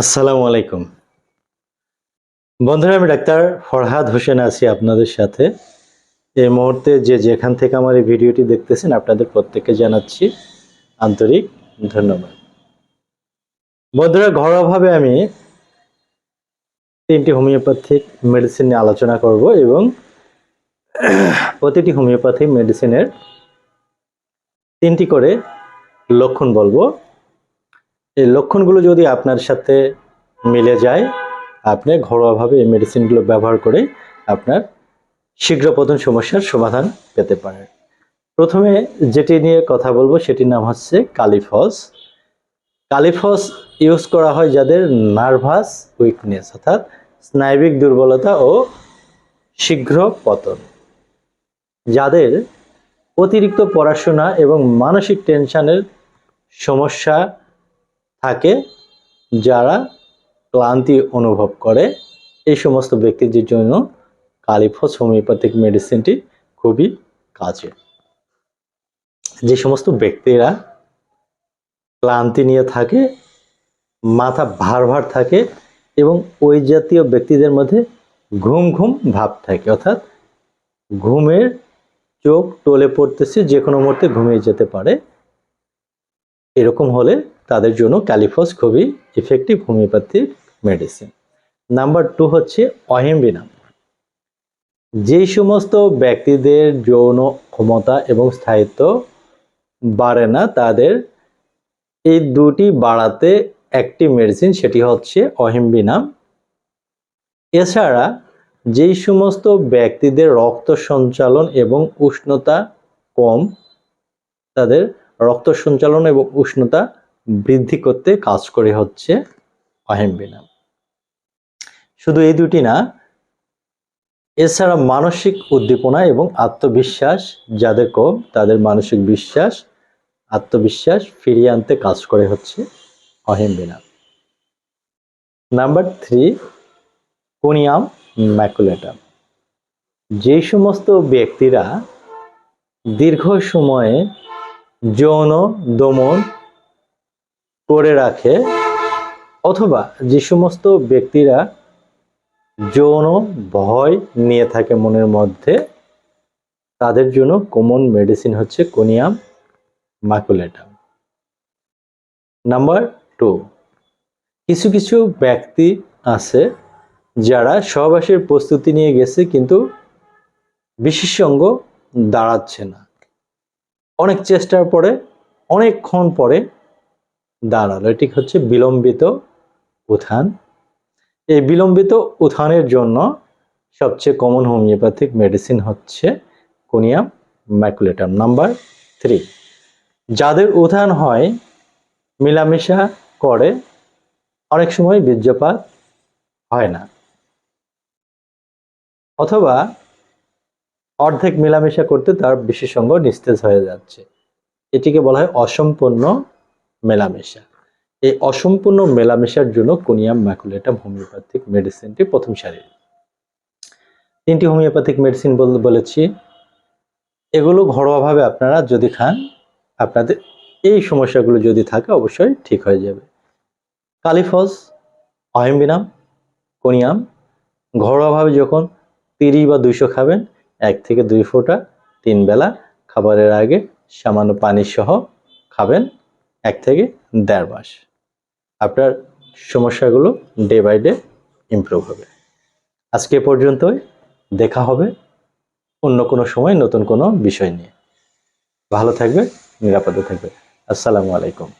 আসসালামু আলাইকুম। বন্ধুরা, আমি ডাক্তার ফরহাদ হোসেন আছি আপনাদের সাথে। এই মুহূর্তে যে যেখান থেকে আমার এই ভিডিওটি দেখতেছেন, আপনাদের প্রত্যেককে জানাচ্ছি আন্তরিক ধন্যবাদ। বন্ধুরা, ঘরোয়াভাবে আমি তিনটি হোমিওপ্যাথিক মেডিসিন নিয়ে আলোচনা করব এবং প্রতিটি হোমিওপ্যাথিক মেডিসিনের তিনটি করে লক্ষণ বলব। এই লক্ষণগুলো যদি আপনার সাথে মিলে যায়, আপনি ঘরোয়াভাবে এই মেডিসিনগুলো ব্যবহার করে আপনার শীঘ্র প্রধান সমস্যার সমাধান পেতে পারেন। প্রথমে যেটি নিয়ে কথা বলব, সেটির নাম হচ্ছে কালিফস কালিফস ইউজ করা হয় যাদের নার্ভাস উইকনেস অর্থাৎ স্নায়বিক দুর্বলতা ও শীঘ্র পতন। যাদের অতিরিক্ত পড়াশোনা এবং মানসিক টেনশনের সমস্যা থাকে যারা ক্লান্তি অনুভব করে। এই সমস্ত ব্যক্তিদের জন্য কালিফস হোমিওপ্যাথিক মেডিসিনটি খুবই কাজে। যে সমস্ত ব্যক্তিরা ক্লান্তি নিয়ে থাকে, মাথা ভার ভার থাকে এবং ওই জাতীয় ব্যক্তিদের মধ্যে ঘুম ঘুম ভাব থাকে, অর্থাৎ ঘুমের চোখ টলে পড়তেছে যে কোনো মুহূর্তে ঘুমিয়ে যেতে পারে। এরকম হলে তাদের জন্য ক্যালিফস খুবই effective homeopathic medicine number two হচ্ছে অহিম্বিনাম যেই সমস্ত ব্যক্তিদের যৌন ক্ষমতা এবং স্থায়িত্ব বাড়ে না, তাদের এই দুটি বাড়াতে একটি মেডিসিন সেটি হচ্ছে অহিম্বিনাম এছাড়া যেই সমস্ত ব্যক্তিদের রক্ত সঞ্চালন এবং উষ্ণতা কম, তাদের রক্ত সঞ্চালন এবং উষ্ণতা বৃদ্ধি করতে কাজ করে হচ্ছে অহেম্বিনাম শুধু এই দুটি না, এছাড়া মানসিক উদ্দীপনা এবং আত্মবিশ্বাস যাদের কম তাদের মানসিক বিশ্বাস, আত্মবিশ্বাস ফিরিয়ে আনতে কাজ করে হচ্ছে অহেম্বিনাম নাম্বার থ্রি, কোনিয়াম ম্যাকুলেটাম। যে সমস্ত ব্যক্তিরা দীর্ঘ সময়ে যৌন দমন করে রাখে, অথবা যে সমস্ত ব্যক্তিরা যৌন ভয় নিয়ে থাকে মনের মধ্যে, তাদের জন্য কমন মেডিসিন হচ্ছে কোনিয়াম মাকুলেটাম নাম্বার টু কিছু কিছু ব্যক্তি আছে যারা সহবাসের প্রস্তুতি নিয়ে গেছে কিন্তু বিশেষজ্ঞ দাঁড়াচ্ছে না। অনেক চেষ্টার পরে, অনেকক্ষণ পরে দাঁড়াল। এটি হচ্ছে বিলম্বিত উত্থান। এই বিলম্বিত উত্থানের জন্য সবচেয়ে কমন হোমিওপ্যাথিক মেডিসিন হচ্ছে কোনিয়াম ম্যাকুলেটাম নাম্বার থ্রি যাদের উত্থান হয়, মেলামেশা করে, অনেক সময় বীর্যপাত হয় না। অথবা অর্ধেক মেলামেশা করতে তার বিশেষজ্ঞ নিস্তেজ হয়ে যাচ্ছে। এটিকে বলা হয় অসম্পূর্ণ মেলামেশা। এই অসম্পূর্ণ মেলামেশার জন্য কোনিয়াম ম্যাকুলেটাম হোমিওপ্যাথিক মেডিসিনটি প্রথম সারি তিনটি হোমিওপ্যাথিক মেডিসিন বলেছি। এগুলো ঘরোয়াভাবে আপনারা যদি খান, আপনাদের এই সমস্যাগুলো যদি থাকে অবশ্যই ঠিক হয়ে যাবে। কালিফস অহেম্বিনাম, কোনিয়াম, ঘরোয়াভাবে যখন তিরিশ বা দুইশো খাবেন, এক থেকে দুই ফোঁটা, তিন বেলা, খাবারের আগে সামান্য পানি সহ খাবেন। এক থেকে দেড় মাস। আপনার সমস্যাগুলো ডে বাই ডে ইম্প্রুভ হবে। আজকে পর্যন্তই। দেখা হবে অন্য কোনো সময় নতুন কোনো বিষয় নিয়ে। ভালো থাকবে নিরাপদে থাকবে আসসালামু আলাইকুম।